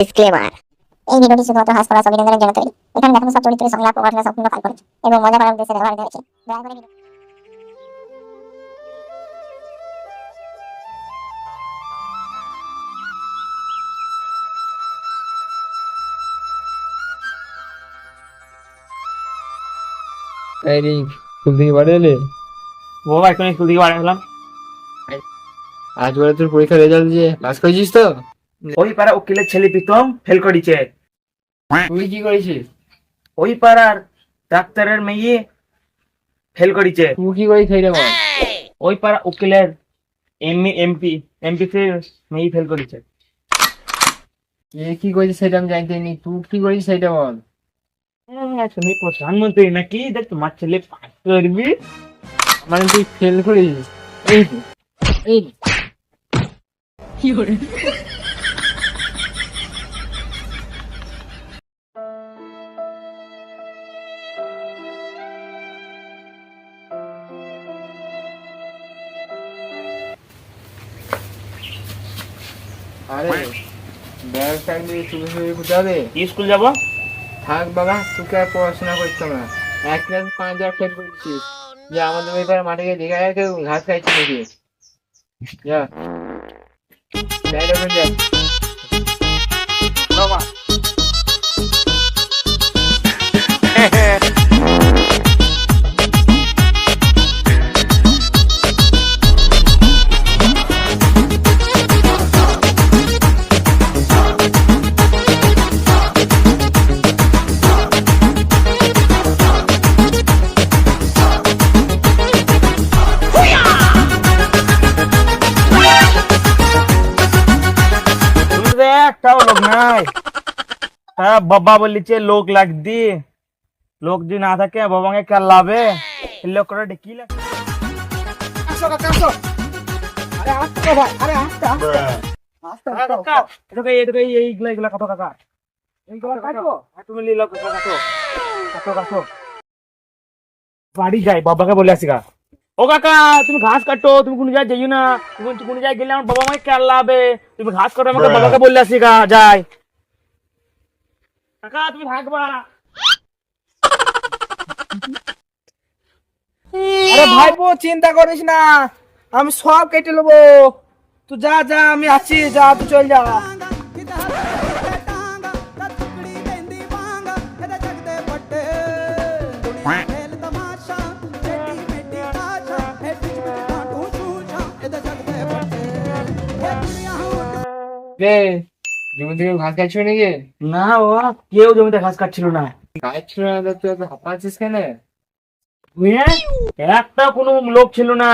Disclaimer এই ভিডিওটি শুধুমাত্র হাসপাতাল অভিনন্দনের জন্য তৈরি। এখানে দেখানো সব চরিত্রের সংলাপ ও ঘটনা সম্পূর্ণ কাল্পনিক এবং মজা করার উদ্দেশ্যে ব্যবহার করা হয়েছে দয়া করে এই স্কুল থেকে বাড়ি এলে? ও এখন স্কুল থেকে বাড়ি হলাম আজ বলে তোর পরীক্ষার রেজাল্ট দিয়ে পাস করেছিস তো? ওই পাড়া উকিলের ছেলে প্রীতম ফেল করেছে। তুই কি করেছিস? ওই পাড়ার ডাক্তারের মেয়ে ফেল করেছে। তুই কি করিস সেইটা বল ওই পাড়া উকিলের এমপি এমপি এমপি মেয়ে ফেল করেছে। কে কি করেছিস সেটা আমি জানতে নি তুই কি করেছিস সেটা বল। তুমি প্রধানমন্ত্রী নাকি? দেখ তোমার ছেলে পাস করবি। মানে তুই ফেল করেছিস? এই এই তো। আরে ব্যাগ ট্যাগ নিয়ে চুপে চুপে কোথায় হবে স্কুল যাব? থাক বাবা তোকে আর পড়াশোনা করতে না। এক ক্লাস পাঁচ হাজার ফেল করেছিস। যে আমাদের এবার মাঠে গিয়ে দেখা যায় কেউ ঘাস খাইছে নাকি? যা। যাই একটাও লোক নাই হ্যাঁ বাবা বলিছে লোক লাগ দি লোক যদি না থাকে বাবাকে কে লাভে লোক করে ডেকি লাগ কাকা, এটাকে এটাকে এই- এইগুলা এইগুলা কাটো কাকা এইগুলা কাটো হ্যাঁ, তুমি লিলো কাটো কাটো কাটো কাটো বাড়ি যাই বাবাকে বলে আসি গা ও কাকা তুমি ঘাস কাটো তুমি কোন জায়গায় যাইও না তুমি কোন জায়গায় গেলে আমার বাবা আমাকে কেয়ার লাভে তুমি ঘাস কাটো আমাকে বাবাকে বলে আসি গা যাই কাকা তুমি থাকবা আরে ভাইপো চিন্তা করিস না আমি সব কেটে নেব তুই যা যা আমি আছি যা তুই চল যা রে জমি থেকে ঘাস খাইছিস নাকি? না ও কেউ জমিতে ঘাস কাটছিল না। খাইছিল না তো তুই এত হাঁপাচ্ছিস কেন? বুঝলে? একটা কোনো লোক ছিল না।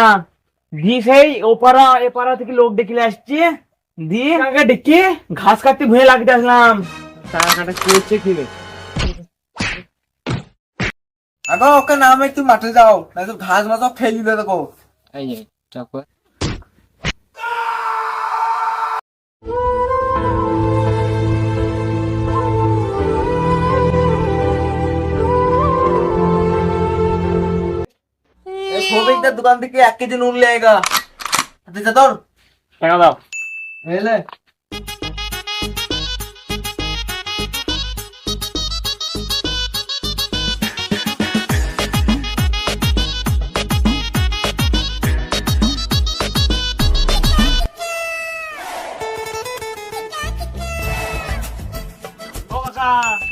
দি সেই ওপারা এপারা থেকে লোক ডেকে আসছে। আমাকে ডেকে ঘাস কাটতে ভুয়ে লাগতে আসলাম। কাটা কি হচ্ছে কি আগো ওকে নামে একটু মাঠে যাও না তো ঘাস মাছ ফেলি দিলে দেখো। এই যে দোকান থেকে এক কেজি নুন লে আয়েগা আচ্ছা তোর টাকা দাও। এলে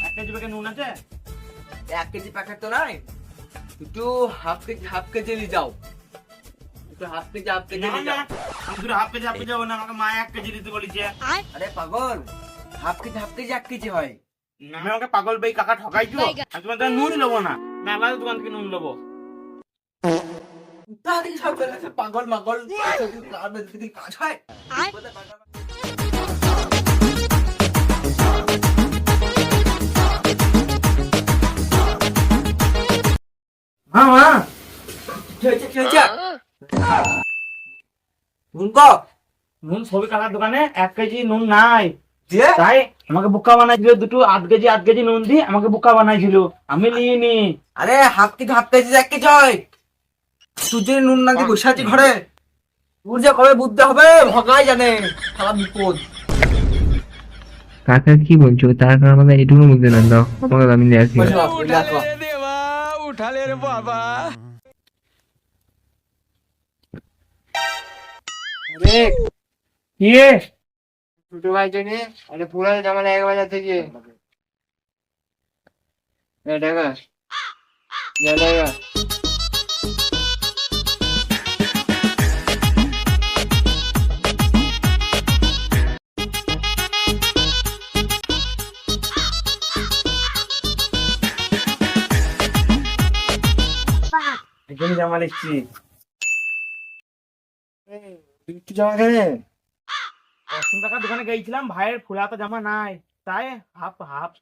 এক কেজি বেগে নুন আছে? এক কেজি প্যাকেট তো নাই। একটু হাফ কেজি হাফ কেজি নিয়ে যাও। একটু হাফ কেজি হাফ কেজি না, না, যাও। হাফ কেজি হাফ কেজি যাব না আমাকে মা এক কেজি দিতে বলেছে। আরে পাগল হাফ কেজি হাফ কেজি এক কেজি হয়। আমি আমাকে পাগল ভাই কাকা ঠকাইছো? আমি তোমার থেকে নুন নেব না আমি আলাদা দোকান থেকে নুন গেছে, পাগল মাগল। কাজ হয়? হ্যাঁ মা। হয়েছে? নুন কো? নুন সবই কাকার দোকানে এক কেজি নুন নাই। দিয়ে? তাই আমাকে বোকা বানাইছিল দুটো আধ কেজি আধ কেজি নুন দিয়ে আমাকে বোকা বানাইছিল। আমি নিয়ে আরে হাফ কেজি হাফ কেজি এক কেজি হয়। তুই যদি নুন না দিয়ে বসে আছিস ঘরে? তোর যে কবে বুঝতে হবে ভগাই জানে। বিপদ। কাকা কি বলছো? তার কারণ আমাদের এইটুকু বুঝতে না দাও। আমাকে আমি নিয়ে আসি। বসো বাপ, রে? ছোট ভাই জন্য আরে পুরা জামালা এক বাজার থেকে। টাকা টাকা জামা কেনে অসীম কাকার দোকানে গেছিলাম ভাইয়ের ফুলাতা জামা নাই। তাই হাফ হাফ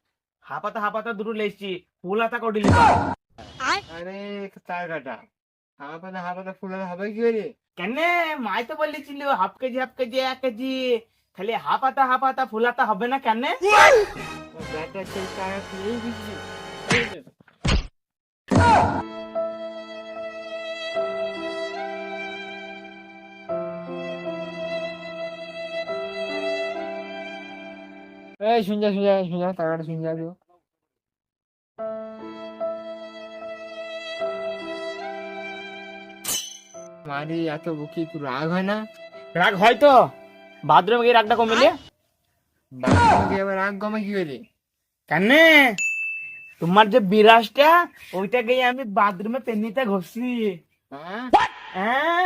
হাফাতা হাফাতা দুটো লেছি ফুলাতা কটি আরে তার কাটা। ফুল হবে কি করে? কেন? মাই তো বলেছিল হাফ কেজি হাফ কেজি এক কেজি। খালি হাফাতা হাফাতা ফুলাতা হবে না কেন? ব্যাটা সেই টাকা এই শুন যা শুন যা শুন যা টাকাটা শুন যা তো মারি এত বুকি একটু রাগ হয় না? রাগ হয়তো বাথরুমে গিয়ে রাগটা বাকি আবার রাগ কমে কি করে? কেন? তোমার যে বিরাজটা ওইটা গিয়ে আমি বাথরুমে পেনিতে ঘষছি। হ্যাঁ? হ্যাঁ?